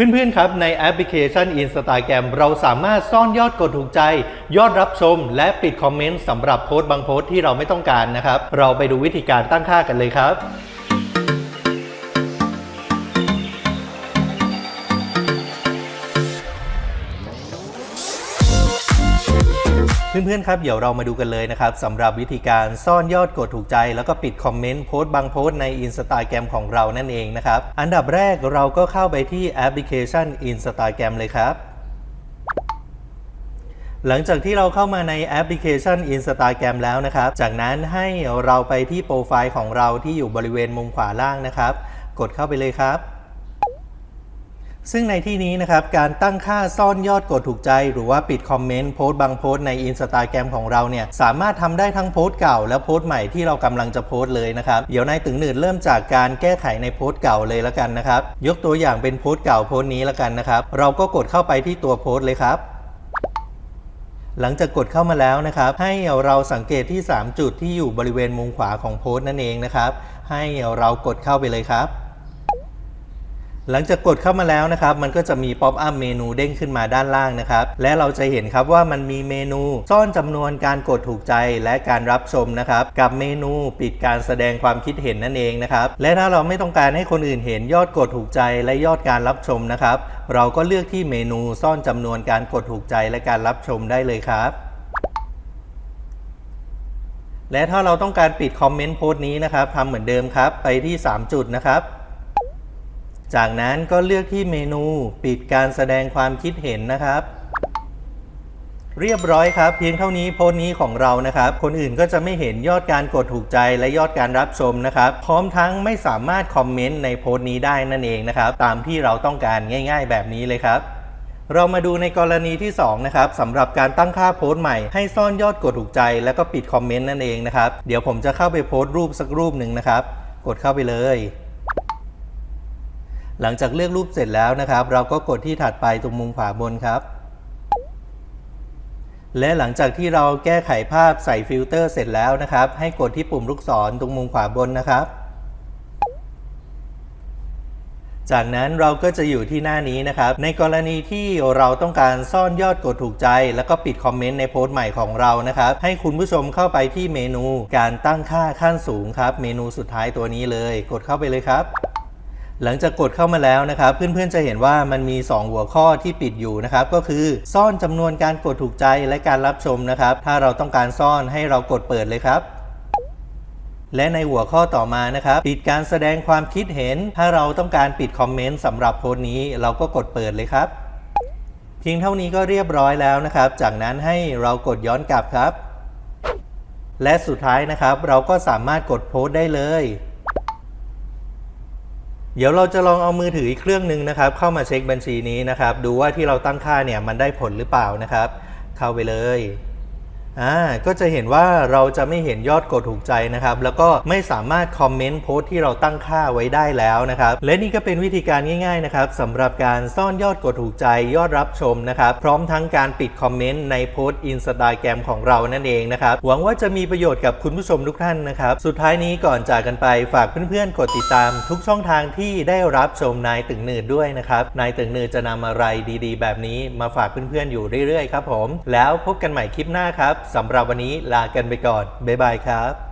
เพื่อนๆ ครับ ในแอปพลิเคชัน Instagram เราสามารถซ่อนยอดกดถูกใจ ยอดรับชม และปิดคอมเมนต์สำหรับโพสต์บางโพสต์ที่เราไม่ต้องการนะครับ เราไปดูวิธีการตั้งค่ากันเลยครับ เพื่อนๆครับเดี๋ยวเรามาดูกันเลยนะครับสำหรับวิธีการซ่อนยอดกดถูกใจ แล้วก็ปิดคอมเมนต์โพสต์บางโพสต์ใน Instagram ของเรานั่นเองนะครับอันดับแรกเราก็เข้าไปที่แอปพลิเคชัน Instagram เลยครับหลังจากที่เราเข้ามาในแอปพลิเคชัน Instagram แล้วนะครับ จากนั้นให้เราไปที่โปรไฟล์ของเราที่อยู่บริเวณมุมขวาล่างนะครับ กดเข้าไปเลยครับ ซึ่งในที่นี้นะครับการตั้งค่าซ่อนยอดกดถูกใจ หรือว่าปิดคอมเมนต์โพสต์บางโพสต์ใน Instagram ของเราเนี่ยสามารถทำได้ทั้งโพสต์เก่า และโพสต์ใหม่ที่เรากำลังจะโพสต์เลยนะครับเดี๋ยวนายตึงหนืดเริ่มจากการแก้ไขในโพสต์เก่าเลยล้วกันนะครับยกตัวอย่างเป็นโพสต์เก่าโพสต์นี้ล้วกันนะครับเราก็กดเข้าไปที่ตัวโพสต์เลยครับหลังจากกดเข้ามาแล้วนะครับ ให้เราสังเกตที่ 3 จุดที่อยู่บริเวณมุมขวาของโพสต์นั่นเองนะครับ ให้เรากดเข้าไปเลยครับ หลังจากกดเข้ามาแล้วนะครับ มันก็จะมีป๊อปอัพเมนูเด้งขึ้นมาด้านล่างนะครับ และเราจะเห็นครับว่ามันมีเมนูซ่อนจำนวนการกดถูกใจและการรับชมนะครับ กับเมนูปิดการแสดงความคิดเห็นนั่นเองนะครับ และถ้าเราไม่ต้องการให้คนอื่นเห็นยอดกดถูกใจและยอดการรับชมนะครับ เราก็เลือกที่เมนูซ่อนจำนวนการกดถูกใจและการรับชมได้เลยครับและถ้าเราต้องการปิดคอมเมนต์โพสต์นี้นะครับทำเหมือนเดิมครับ ไปที่ 3 จุดนะครับ จากนั้นก็เลือกที่เมนูปิดการแสดงความคิดเห็นนะครับ เรียบร้อยครับ เพียงเท่านี้โพสต์นี้ของเรานะครับ คนอื่นก็จะไม่เห็นยอดการกดถูกใจและยอดการรับชมนะครับ พร้อมทั้งไม่สามารถคอมเมนต์ในโพสต์นี้ได้นั่นเองนะครับ ตามที่เราต้องการง่าย ๆ แบบนี้เลยครับเรามาดูในกรณีที่ 2 นะครับสำหรับการตั้งค่าโพสต์ใหม่ให้ซ่อนยอดกดถูกใจ แล้วก็ปิดคอมเมนต์นั่นเองนะครับ เดี๋ยวผมจะเข้าไปโพสต์รูปสักรูปหนึ่งนะครับ กดเข้าไปเลย หลังจากเลือกรูปเสร็จแล้วนะครับ เราก็กดที่ถัดไปตรงมุมขวาบนครับ และหลังจากที่เราแก้ไขภาพใส่ฟิลเตอร์เสร็จแล้วนะครับ ให้กดที่ปุ่มลูกศรตรงมุมขวาบนนะครับ จากนั้นเราก็จะอยู่ที่หน้านี้นะครับ ในกรณีที่เราต้องการซ่อนยอดกดถูกใจ แล้วก็ปิดคอมเมนต์ในโพสต์ใหม่ของเรานะครับ ให้คุณผู้ชมเข้าไปที่เมนู การตั้งค่าขั้นสูงครับ เมนูสุดท้ายตัวนี้เลย กดเข้าไปเลยครับ หลังจากกดเข้ามาแล้วนะครับ เพื่อนๆจะเห็นว่ามันมี 2 หัวข้อที่ปิดอยู่นะครับ ก็คือซ่อนจำนวนการกดถูกใจและการรับชมนะครับ ถ้าเราต้องการซ่อนให้เรากดเปิดเลยครับและในหัวข้อต่อมานะครับ ปิดการแสดงความคิดเห็น ถ้าเราต้องการปิดคอมเมนต์สำหรับโพสต์นี้เราก็กดเปิดเลยครับ เพียงเท่านี้ก็เรียบร้อยแล้วนะครับ จากนั้นให้เรากดย้อนกลับครับ และสุดท้ายนะครับ เราก็สามารถกดโพสต์ได้เลย เดี๋ยวเราจะลองเอามือถืออีกเครื่องหนึ่งนะครับ เข้ามาเช็คบัญชีนี้นะครับ ดูว่าที่เราตั้งค่าเนี่ยมันได้ผลหรือเปล่านะครับ เข้าไปเลย อ่าก็จะเห็นว่าเราจะไม่เห็นยอดกดถูกใจนะครับ แล้วก็ไม่สามารถคอมเมนต์โพสต์ที่เราตั้งค่าไว้ได้แล้วนะครับ และนี่ก็เป็นวิธีการง่ายๆนะครับสำหรับการซ่อนยอดกดถูกใจยอดรับชมนะครับ พร้อมทั้งการปิดคอมเมนต์ในโพสต์อินสตาแกรมของเรานั่นเองนะครับ หวังว่าจะมีประโยชน์กับคุณผู้ชมทุกท่านนะครับ สุดท้ายนี้ก่อนจากกันไปฝากเพื่อนๆ กดติดตาม ทุกช่องทางที่ได้รับชมนายตึงหนืดด้วยนะครับนายตึงหนืดจะนำอะไรดี ๆ แบบนี้มาฝากเพื่อนๆอยู่เรื่อยๆครับผมแล้วพบกันใหม่คลิปหน้าครับสำหรับวันนี้ลากันไปก่อน บ๊ายบายครับ